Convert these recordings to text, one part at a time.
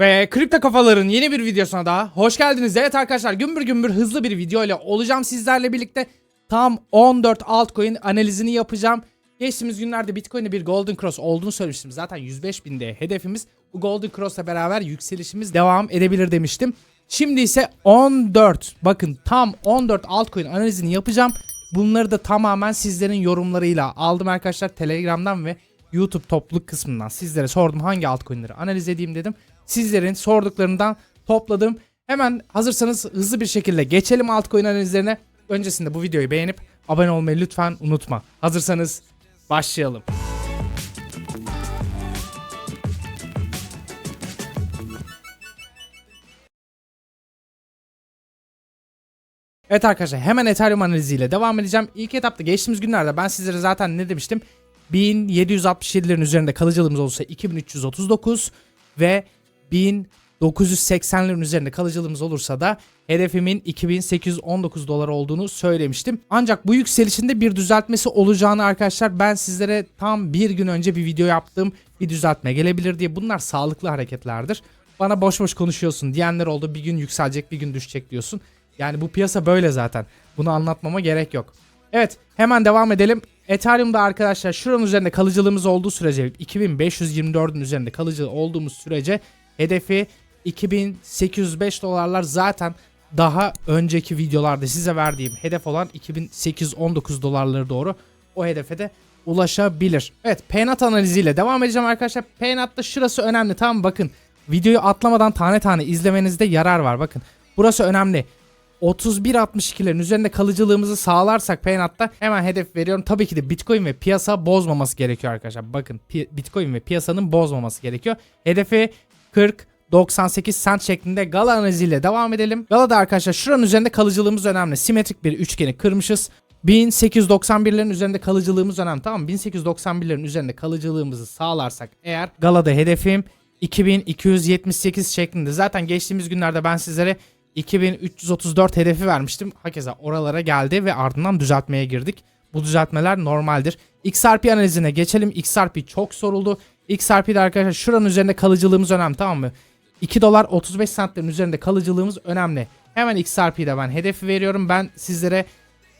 Ve Kripto Kafaların yeni bir videosuna daha hoş geldiniz. Evet arkadaşlar gümbür gümbür hızlı bir video ile olacağım sizlerle birlikte. Tam 14 altcoin analizini yapacağım. Geçtiğimiz günlerde Bitcoin'e bir Golden Cross olduğunu söylemiştim. Zaten 105 binde hedefimiz. Bu Golden Cross'la beraber yükselişimiz devam edebilir demiştim. Şimdi ise 14 bakın tam 14 altcoin analizini yapacağım. Bunları da tamamen sizlerin yorumlarıyla aldım arkadaşlar Telegram'dan ve YouTube topluluk kısmından sizlere sordum hangi altcoin'leri analiz edeyim dedim. Sizlerin sorduklarından topladım. Hemen hazırsanız hızlı bir şekilde geçelim altcoin analizlerine. Öncesinde bu videoyu beğenip abone olmayı lütfen unutma. Hazırsanız başlayalım. Evet arkadaşlar hemen Ethereum analiziyle devam edeceğim. İlk etapta geçtiğimiz günlerde ben sizlere zaten ne demiştim? 1767'lerin üzerinde kalıcılığımız olursa 2339 ve 1980'lerin üzerinde kalıcılığımız olursa da hedefimin 2819 dolar olduğunu söylemiştim. Ancak bu yükselişinde bir düzeltmesi olacağını arkadaşlar ben sizlere tam bir gün önce bir video yaptım. Bir düzeltme gelebilir diye bunlar sağlıklı hareketlerdir. Bana boş boş konuşuyorsun diyenler oldu bir gün yükselecek bir gün düşecek diyorsun. Yani bu piyasa böyle zaten. Bunu anlatmama gerek yok. Evet hemen devam edelim. Ethereum'da arkadaşlar şuranın üzerinde kalıcılığımız olduğu sürece 2524'ün üzerinde kalıcı olduğumuz sürece hedefi 2805 dolarlar zaten daha önceki videolarda size verdiğim hedef olan 2819 dolarları doğru o hedefe de ulaşabilir. Evet Paynat analiziyle devam edeceğim arkadaşlar. Paynat'ta şurası önemli tamam bakın videoyu atlamadan tane tane izlemenizde yarar var bakın. Burası önemli. 31.62'lerin üzerinde kalıcılığımızı sağlarsak Paynat'ta hemen hedef veriyorum. Tabii ki de Bitcoin ve piyasa bozmaması gerekiyor arkadaşlar. Bakın Bitcoin ve piyasanın bozmaması gerekiyor. Hedefi 40 98 cent şeklinde Gala analiziyle devam edelim. Gala'da arkadaşlar şuranın üzerinde kalıcılığımız önemli. Simetrik bir üçgeni kırmışız. 1891'lerin üzerinde kalıcılığımız önemli tamam mı? 1891'lerin üzerinde kalıcılığımızı sağlarsak eğer Gala'da hedefim 2278 şeklinde. Zaten geçtiğimiz günlerde ben sizlere 2334 hedefi vermiştim. Hakeza oralara geldi ve ardından düzeltmeye girdik. Bu düzeltmeler normaldir. XRP analizine geçelim. XRP çok soruldu. XRP'de arkadaşlar şuranın üzerinde kalıcılığımız önemli tamam mı? 2 dolar 35 centlerin üzerinde kalıcılığımız önemli. Hemen XRP'de ben hedefi veriyorum. Ben sizlere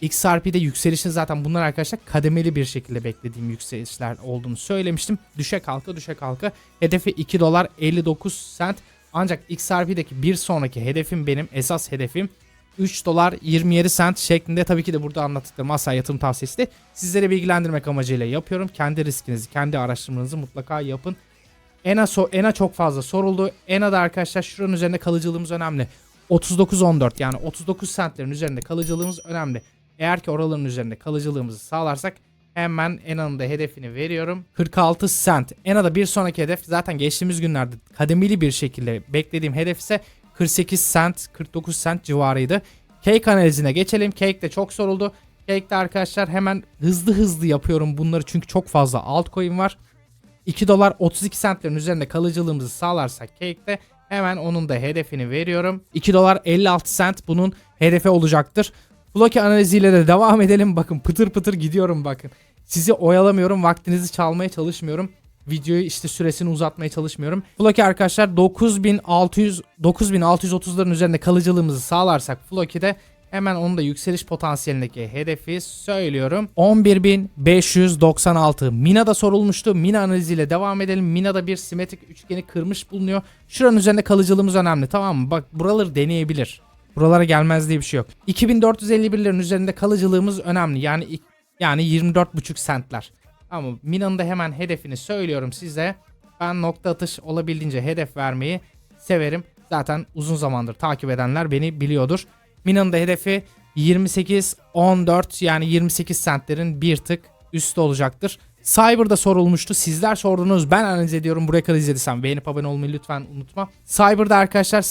XRP'de yükselişin zaten bunlar arkadaşlar kademeli bir şekilde beklediğim yükselişler olduğunu söylemiştim. Düşe kalka düşe kalka hedefi 2 dolar 59 cent. Ancak XRP'deki bir sonraki hedefim benim esas hedefim 3 dolar 27 cent şeklinde tabii ki de burada anlattıklarım asla yatırım tavsiyesi de sizlere bilgilendirmek amacıyla yapıyorum. Kendi riskinizi, kendi araştırmanızı mutlaka yapın. ENA, so ENA çok fazla soruldu. ENA'da arkadaşlar şuranın üzerinde kalıcılığımız önemli. 39.14 yani 39 centlerin üzerinde kalıcılığımız önemli. Eğer ki oraların üzerinde kalıcılığımızı sağlarsak hemen ENA'nın da hedefini veriyorum. 46 cent. ENA'da bir sonraki hedef zaten geçtiğimiz günlerde kademeli bir şekilde beklediğim hedef ise 48 cent, 49 cent civarıydı. Cake analizine geçelim. Cake de çok soruldu. Cake'de arkadaşlar hemen hızlı hızlı yapıyorum bunları çünkü çok fazla altcoin var. 2 dolar 32 centlerin üzerinde kalıcılığımızı sağlarsak Cake'de hemen onun da hedefini veriyorum. 2 dolar 56 cent bunun hedefi olacaktır. Bloke analiziyle de devam edelim. Bakın pıtır pıtır gidiyorum bakın. Sizi oyalamıyorum. Vaktinizi çalmaya çalışmıyorum. Videoyu işte süresini uzatmaya çalışmıyorum. Floki arkadaşlar 9600 9630'ların üzerinde kalıcılığımızı sağlarsak Floki'de hemen onun da yükseliş potansiyelindeki hedefi söylüyorum. 11596. Mina'da sorulmuştu. Mina analiziyle devam edelim. Mina'da bir simetrik üçgeni kırmış bulunuyor. Şuranın üzerinde kalıcılığımız önemli tamam mı? Bak buraları deneyebilir. Buralara gelmez diye bir şey yok. 2451'lerin üzerinde kalıcılığımız önemli. Yani yani 24,5 centler. Ama Mina'nın da hemen hedefini söylüyorum size. Ben nokta atış olabildiğince hedef vermeyi severim. Zaten uzun zamandır takip edenler beni biliyordur. Mina'nın da hedefi 28 14 yani 28 centlerin bir tık üstü olacaktır. Cyber'da sorulmuştu. Sizler sordunuz. Ben analiz ediyorum. Buraya kadar izlediysen beğenip abone olmayı lütfen unutma. Cyber'da arkadaşlar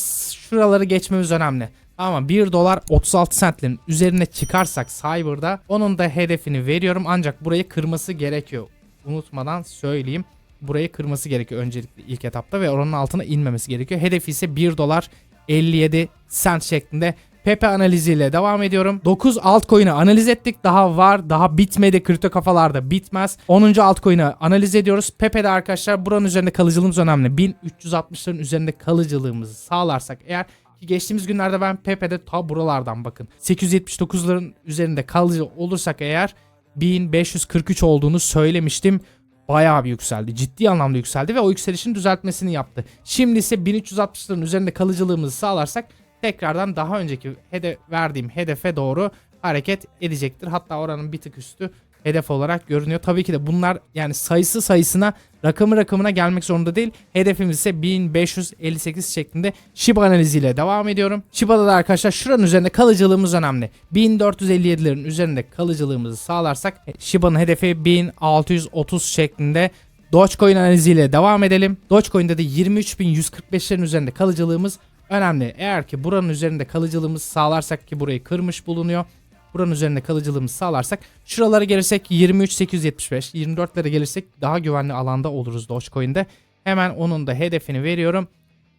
şuraları geçmemiz önemli. Ama 1 dolar 36 centlerin üzerine çıkarsak Cyber'da onun da hedefini veriyorum. Ancak burayı kırması gerekiyor. Unutmadan söyleyeyim. Burayı kırması gerekiyor öncelikle ilk etapta ve oranın altına inmemesi gerekiyor. Hedefi ise 1 dolar 57 cent şeklinde Pepe analiziyle devam ediyorum. 9 altcoin'i analiz ettik. Daha var. Daha bitmedi. Kripto kafalarda bitmez. 10. altcoin'i analiz ediyoruz. Pepe'de arkadaşlar buranın üzerinde kalıcılığımız önemli. 1360'ların üzerinde kalıcılığımızı sağlarsak eğer geçtiğimiz günlerde ben Pepe'de ta buralardan bakın. 879'ların üzerinde kalıcı olursak eğer 1543 olduğunu söylemiştim. Bayağı bir yükseldi. Ciddi anlamda yükseldi ve o yükselişin düzeltmesini yaptı. Şimdi ise 1360'ların üzerinde kalıcılığımızı sağlarsak tekrardan daha önceki hedef verdiğim hedefe doğru hareket edecektir. Hatta oranın bir tık üstü hedef olarak görünüyor. Tabii ki de bunlar yani sayısı sayısına rakamı rakamına gelmek zorunda değil. Hedefimiz ise 1558 şeklinde Shiba analiziyle devam ediyorum. Shiba'da da arkadaşlar şuranın üzerinde kalıcılığımız önemli. 1457'lerin üzerinde kalıcılığımızı sağlarsak e, Shiba'nın hedefi 1630 şeklinde Dogecoin analiziyle devam edelim. Dogecoin'de de 23.145'lerin üzerinde kalıcılığımız önemli. Eğer ki buranın üzerinde kalıcılığımız sağlarsak ki burayı kırmış bulunuyor. Buranın üzerinde kalıcılığımız sağlarsak şuralara gelirsek 23.875 24'lere gelirsek daha güvenli alanda oluruz Dogecoin'de. Hemen onun da hedefini veriyorum.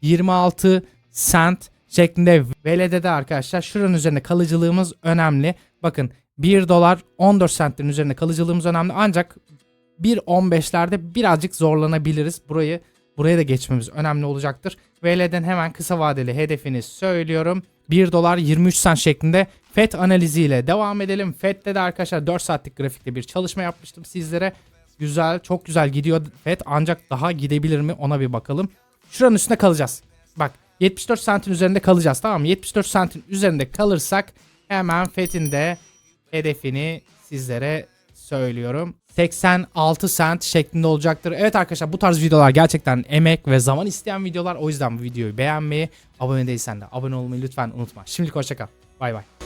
26 cent şeklinde VLD'de arkadaşlar şuranın üzerinde kalıcılığımız önemli. Bakın 1 dolar 14 centlerin üzerinde kalıcılığımız önemli ancak 1.15'lerde birazcık zorlanabiliriz. Burayı buraya da geçmemiz önemli olacaktır. VL'den hemen kısa vadeli hedefini söylüyorum. 1 dolar 23 cent şeklinde FED analiziyle devam edelim. FED'de de arkadaşlar 4 saatlik grafikte bir çalışma yapmıştım sizlere. Güzel, çok güzel gidiyor FED ancak daha gidebilir mi ona bir bakalım. Şuranın üstünde kalacağız. Bak 74 sentin üzerinde kalacağız tamam mı? 74 sentin üzerinde kalırsak hemen FED'in de hedefini sizlere söylüyorum. 86 sent şeklinde olacaktır. Evet arkadaşlar bu tarz videolar gerçekten emek ve zaman isteyen videolar. O yüzden bu videoyu beğenmeyi, abone değilsen de abone olmayı lütfen unutma. Şimdilik hoşçakal. Bay bay.